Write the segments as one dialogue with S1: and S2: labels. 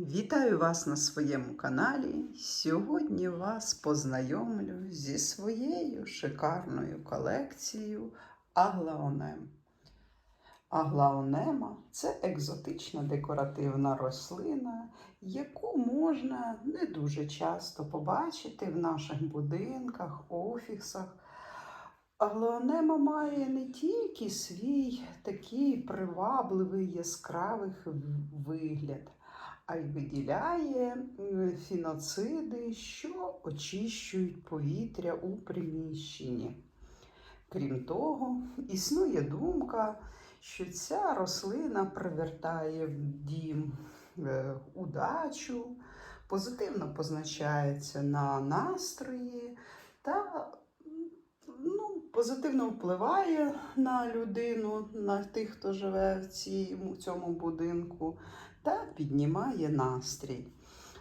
S1: Вітаю вас на своєму каналі. Сьогодні вас познайомлю зі своєю шикарною колекцією Аглаонем. Аглаонема це екзотична декоративна рослина, яку можна не дуже часто побачити в наших будинках, офісах. Аглаонема має не тільки свій такий привабливий яскравий вигляд, а й виділяє фіноциди, що очищують повітря у приміщенні. Крім того, існує думка, що ця рослина привертає в дім е, удачу, позитивно позначається на настрої та позитивно впливає на людину, на тих, хто живе в цьому будинку та піднімає настрій.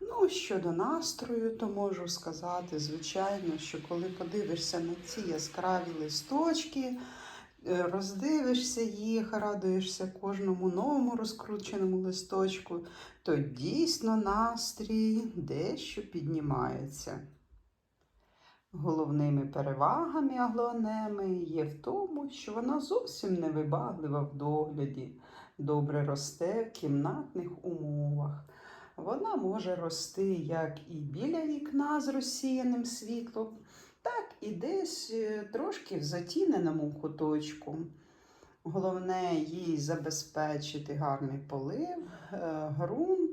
S1: Ну, щодо настрою, то можу сказати, звичайно, що коли подивишся на ці яскраві листочки, е, роздивишся їх, радуєшся кожному новому розкрученому листочку, то дійсно настрій дещо піднімається. Головними перевагами аглонеми є в тому, що вона зовсім не вибаглива в догляді, добре росте в кімнатних умовах. Вона може рости як і біля вікна з розсіяним світлом, так і десь е, трошки в затіненому куточку. Головне їй забезпечити гарний полив, е, ґрунт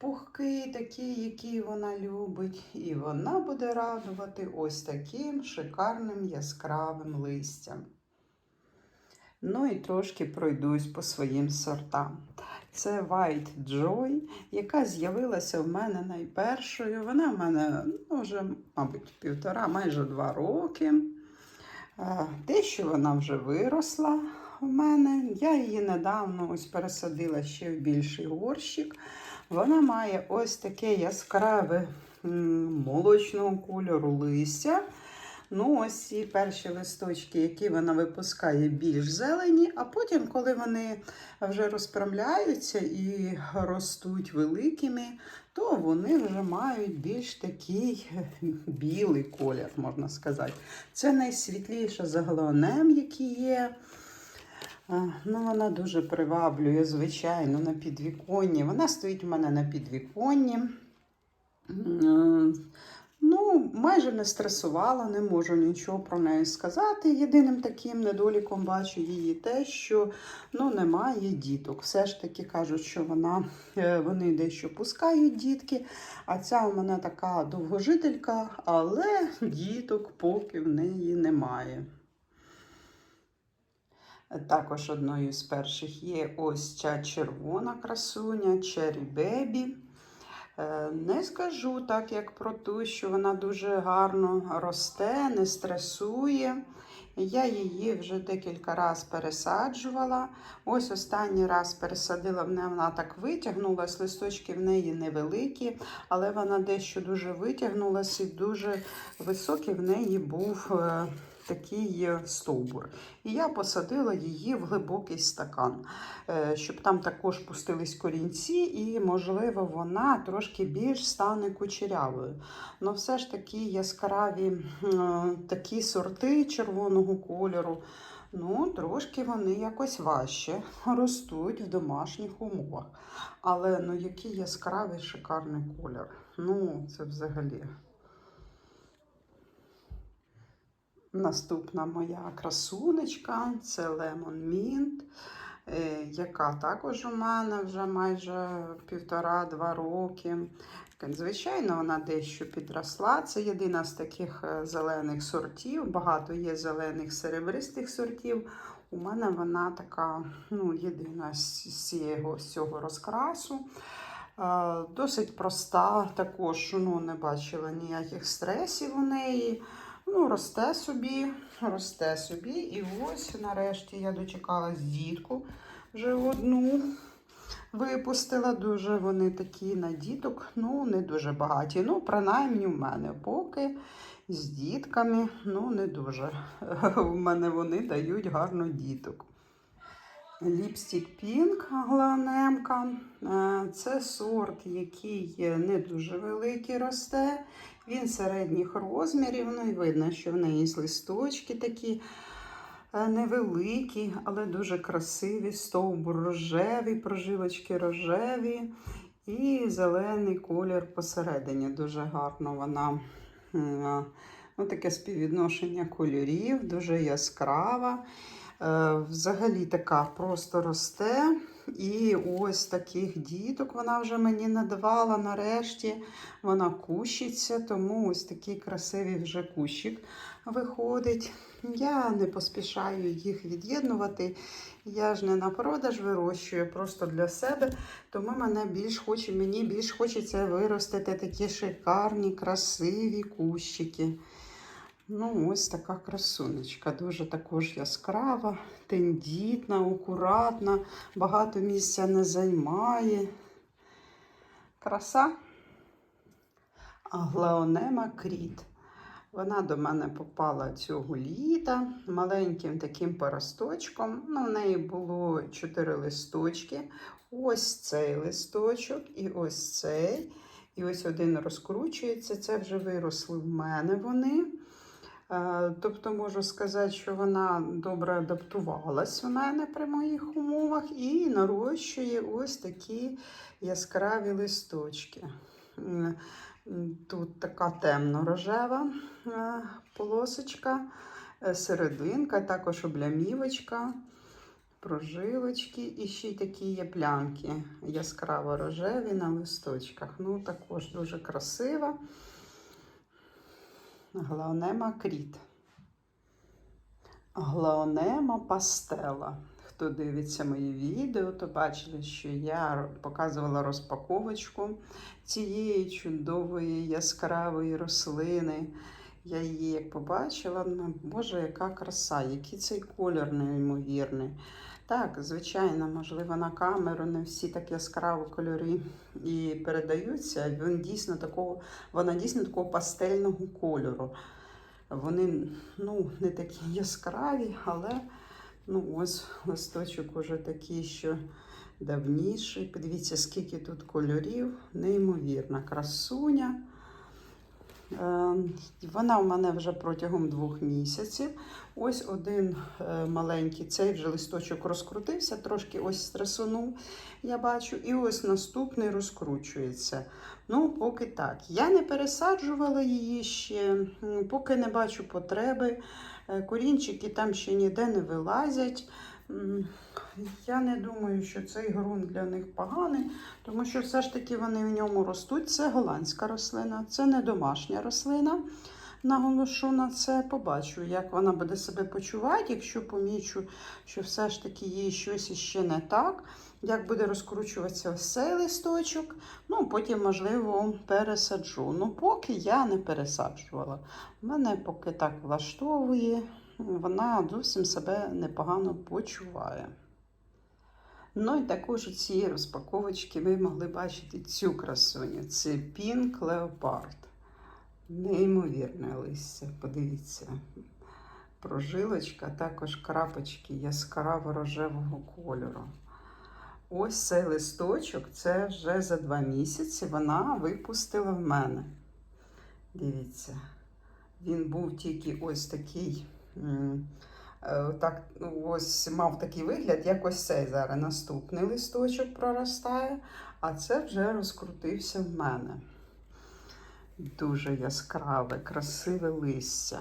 S1: пухкий, такий, який вона любить, і вона буде радувати ось таким шикарним яскравим листям. Ну і трошки пройдусь по своїм сортам. Це White Joy, яка з'явилася в мене найпершою. Вона в мене ну, вже, мабуть, півтора, майже два роки. Дещо вона вже виросла в мене. Я її недавно ось пересадила ще в більший горщик. Вона має ось таке яскраве молочного кольору листя. Ну, ось ці перші листочки, які вона випускає, більш зелені, а потім, коли вони вже розправляються і ростуть великими, то вони вже мають більш такий білий колір, можна сказати. Це найсвітліша загалонем, які є. Ну, вона дуже приваблює, звичайно, на підвіконні. Вона стоїть у мене на підвіконні. Ну, майже не стресувала, не можу нічого про неї сказати. Єдиним таким недоліком бачу її те, що ну, немає діток. Все ж таки кажуть, що вона, е, вони дещо пускають дітки, а ця у мене така довгожителька, але діток поки в неї немає. Також одною з перших є ось ця червона красуня Cherry Baby. Е, Не скажу так, як про ту, що вона дуже гарно росте, не стресує. Я її вже декілька разів пересаджувала. Ось останній раз пересадила в неї, вона так витягнулась, листочки в неї невеликі, але вона дещо дуже витягнулася і дуже високий в неї був е, такий стовбур. І я посадила її в глибокий стакан, е, щоб там також пустились корінці, і, можливо, вона трошки більш стане кучерявою. Ну, все ж таки яскраві такі сорти червоного кольору. Ну, трошки вони якось важче ростуть в домашніх умовах. Але ну який яскравий шикарний колір. Ну, це взагалі. Наступна моя красунечка це Mint, е, яка також у мене вже майже півтора-два роки. Звичайно, вона дещо підросла. Це єдина з таких е, зелених сортів. Багато є зелених серебристих сортів. У мене вона така, ну, єдина з цього, з цього розкрасу. Е, Досить проста, також ну, не бачила ніяких стресів у неї. Ну, росте собі, росте собі. І ось нарешті я дочекалась дітку вже одну. Випустила дуже вони такі на діток, ну, не дуже багаті. Ну, принаймні в мене поки з дітками, ну, не дуже. В мене вони дають гарно діток. Ліпстік Пінк гланемка. Е, Це сорт, який не дуже великий росте. Він середніх розмірів. Ну і видно, що в неї листочки такі е, невеликі, але дуже красиві. Стовбур рожевий, прожилочки рожеві. І зелений колір посередині. Дуже гарно вона. Ну, таке співвідношення кольорів, дуже яскрава. Е, Взагалі така просто росте. І ось таких діток вона вже мені надавала нарешті. Вона кущиться, тому ось такий красивий вже кущик виходить. Я не поспішаю їх від'єднувати. Я ж не на продаж вирощую, просто для себе. Тому мене більш хоче, мені більш хочеться виростити такі шикарні, красиві кущики. Ну, ось така красунечка. Дуже також яскрава, тендітна, акуратна, багато місця не займає. Краса. Аглаонема кріт. Вона до мене попала цього літа маленьким таким поросточком. Ну, в неї було чотири листочки. Ось цей листочок і ось цей. І ось один розкручується. Це вже виросли в мене вони. Е, Тобто можу сказати, що вона добре адаптувалась у мене при моїх умовах і нарощує ось такі яскраві листочки. Тут така темно-рожева е, полосочка, е, серединка, також облямівочка, прожилочки і ще й такі є плямки яскраво-рожеві на листочках. Ну, також дуже красива. Глаонема кріт. Глаонема пастела. Хто дивиться мої відео, то бачили, що я показувала розпаковочку цієї чудової яскравої рослини. Я її як побачила, ну, боже, яка краса, який цей колір неймовірний. Так, звичайно, можливо, на камеру не всі так яскраво кольори і передаються. Він дійсно такого, вона дійсно такого пастельного кольору. Вони ну, не такі яскраві, але ну, ось листочок уже такий, що давніший. Подивіться, скільки тут кольорів. Неймовірна красуня. Е, Вона в мене вже протягом двох місяців. Ось один е, маленький, цей вже листочок розкрутився, трошки ось стресунув, я бачу. І ось наступний розкручується. Ну, поки так. Я не пересаджувала її ще, поки не бачу потреби. Е, Корінчики там ще ніде не вилазять. Я не думаю, що цей ґрунт для них поганий, тому що все ж таки вони в ньому ростуть. Це голландська рослина, це не домашня рослина. Наголошу на це, побачу, як вона буде себе почувати, якщо помічу, що все ж таки їй щось іще не так. Як буде розкручуватися ось цей листочок, ну потім, можливо, пересаджу. Ну, поки я не пересаджувала. Мене поки так влаштовує, вона зовсім себе непогано почуває. Ну і також у цій розпаковочці ви могли бачити цю красуню. Це Pink Leopard. Неймовірне листя, подивіться. Прожилочка, також крапочки яскраво рожевого кольору. Ось цей листочок, це вже за два місяці вона випустила в мене. Дивіться, він був тільки ось такий. Е, Так, ну, ось мав такий вигляд, як ось цей зараз наступний листочок проростає, а це вже розкрутився в мене. Дуже яскраве, красиве листя.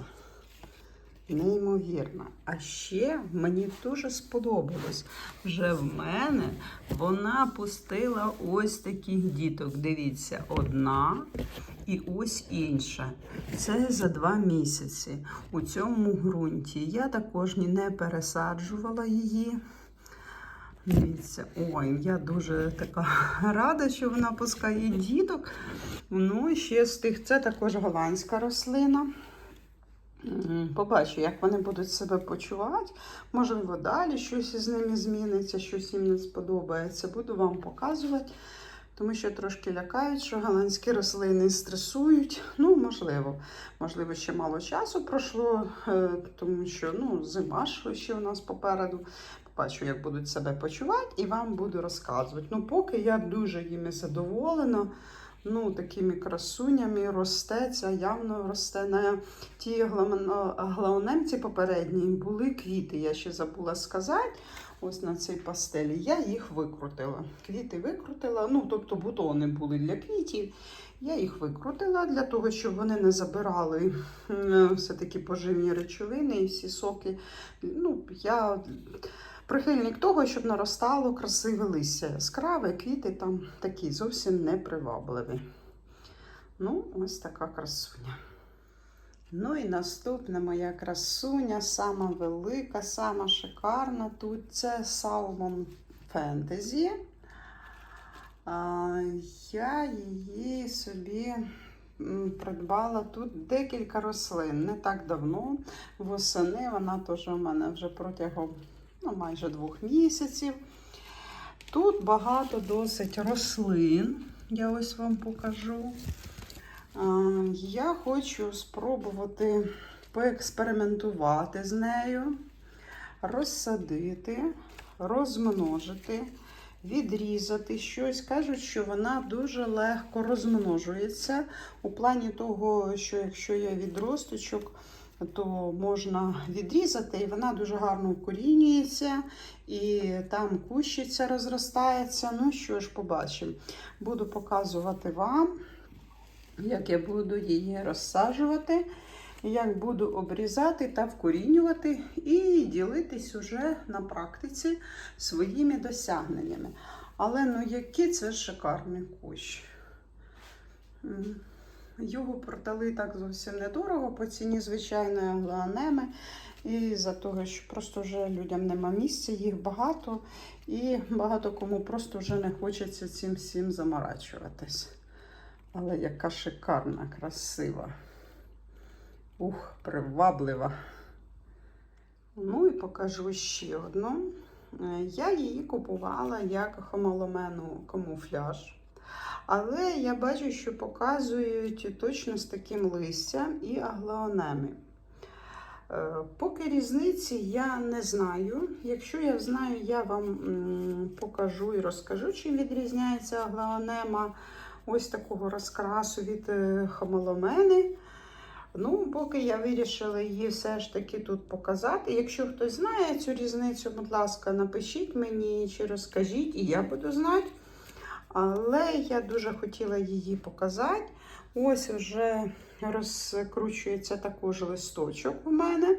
S1: Неймовірно. А ще мені дуже сподобалось. Вже в мене вона пустила ось таких діток. Дивіться, одна і ось інша. Це за два місяці. У цьому ґрунті я також не пересаджувала її. Дивіться, ой, я дуже така рада, що вона пускає діток. Ну, ще з тих, це також голландська рослина. Побачу, як вони будуть себе почувати. Можливо, далі щось із ними зміниться, щось їм не сподобається. Буду вам показувати, тому що трошки лякають, що голландські рослини стресують. Ну, можливо, можливо, ще мало часу пройшло, е, тому що ну, зима ще у нас попереду. бачу, як будуть себе почувати, і вам буду розказувати. Ну, поки я дуже їми задоволена. Ну, такими красунями росте, ця явно росте на ті глаунемці попередні були квіти. Я ще забула сказати. Ось на цій пастелі. Я їх викрутила. Квіти викрутила, ну, тобто бутони були для квітів. Я їх викрутила для того, щоб вони не забирали все-таки поживні речовини і всі соки. Ну, я прихильник того, щоб наростало красиве листя. Яскраве, квіти там такі зовсім непривабливі. Ну, ось така красуня. Ну і наступна моя красуня, сама велика, сама шикарна. Тут це Salmon Fantasy. Я її собі придбала тут декілька рослин. Не так давно. Восени вона теж у мене вже протягом ну, майже двох місяців. Тут багато досить рослин. Я ось вам покажу. Я хочу спробувати поекспериментувати з нею, розсадити, розмножити, відрізати щось. Кажуть, що вона дуже легко розмножується. У плані того, що якщо є відросточок, то можна відрізати, і вона дуже гарно укорінюється, і там кущиця розростається. Ну що ж, побачимо. Буду показувати вам як я буду її розсаджувати, як буду обрізати та вкорінювати і ділитись уже на практиці своїми досягненнями. Але ну який це шикарний кущ. Його продали так зовсім недорого по ціні звичайної аглоанеми. І за того, що просто вже людям нема місця, їх багато, і багато кому просто вже не хочеться цим всім заморачуватись. Але яка шикарна, красива. Ух, приваблива. Ну і покажу ще одну. Е, Я її купувала як хомоломену камуфляж. Але я бачу, що показують точно з таким листям і аглоонеми. Е, Поки різниці я не знаю. Якщо я знаю, я вам покажу і розкажу, чим відрізняється аглоонема ось такого розкрасу від е, хамоломени. Ну, поки я вирішила її все ж таки тут показати. Якщо хтось знає цю різницю, будь ласка, напишіть мені чи розкажіть, і я буду знати. Але я дуже хотіла її показати. Ось вже розкручується також листочок у мене. Е,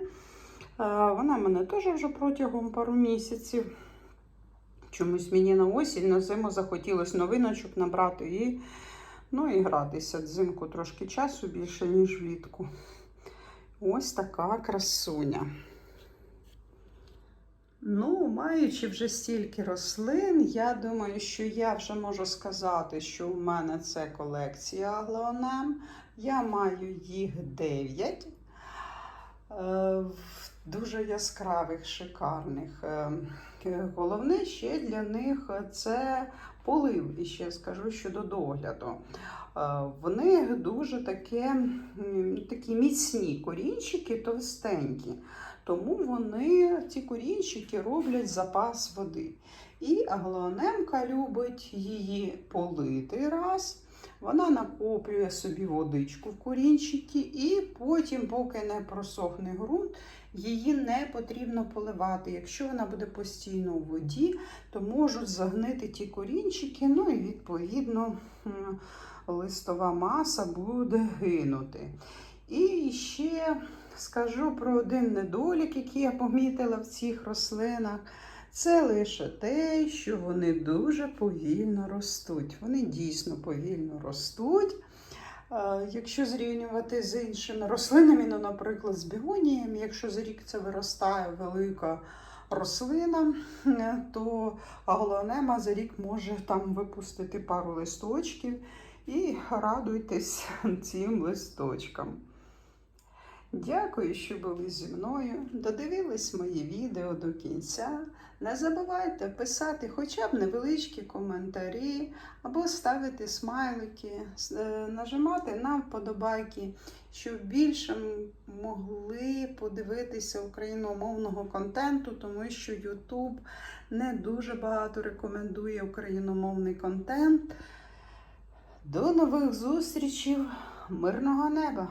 S1: вона в мене теж вже протягом пару місяців. Чомусь мені на осінь, на зиму захотілося новиночок набрати і ну, і гратися. Взимку трошки часу більше, ніж влітку. Ось така красуня. Ну, маючи вже стільки рослин, я думаю, що я вже можу сказати, що у мене це колекція аглоонем. Я маю їх 9. Е, дуже яскравих, шикарних. Е, головне ще для них це полив. Ще скажу щодо догляду. Е, в них дуже таке, такі міцні корінчики, товстенькі. Тому вони, ці корінчики, роблять запас води. І аглоанемка любить її полити раз. Вона накоплює собі водичку в корінчики, і потім, поки не просохне ґрунт, її не потрібно поливати. Якщо вона буде постійно у воді, то можуть загнити ті корінчики, ну і відповідно листова маса буде гинути. І ще скажу про один недолік, який я помітила в цих рослинах. Це лише те, що вони дуже повільно ростуть. Вони дійсно повільно ростуть. Якщо зрівнювати з іншими рослинами, ну, наприклад, з бігоніями, якщо за рік це виростає велика рослина, то голонема за рік може там випустити пару листочків і радуйтесь цим листочкам. Дякую, що були зі мною. Додивились мої відео до кінця. Не забувайте писати хоча б невеличкі коментарі або ставити смайлики, е, нажимати на вподобайки, щоб більше могли подивитися україномовного контенту, тому що YouTube не дуже багато рекомендує україномовний контент. До нових зустрічей! Мирного неба!